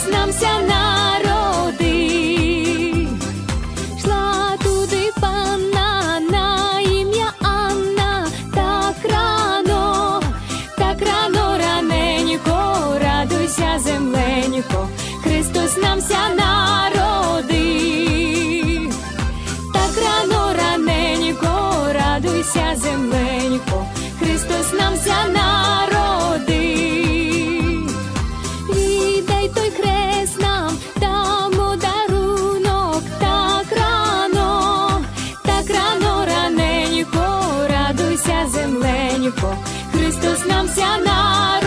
Христос нам земленько, Христос нам ся народив.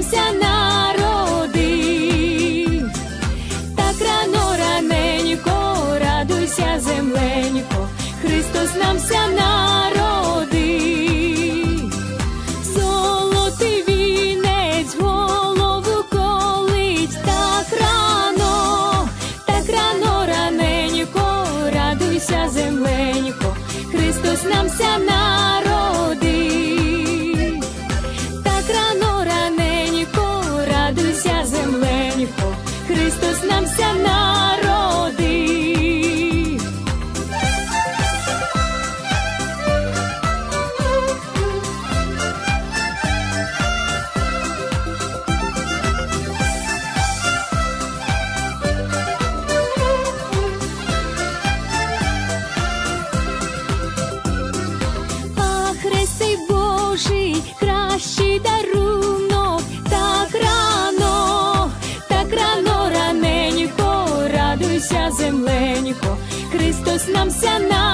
Дізнався на Santa. Приснамся нам.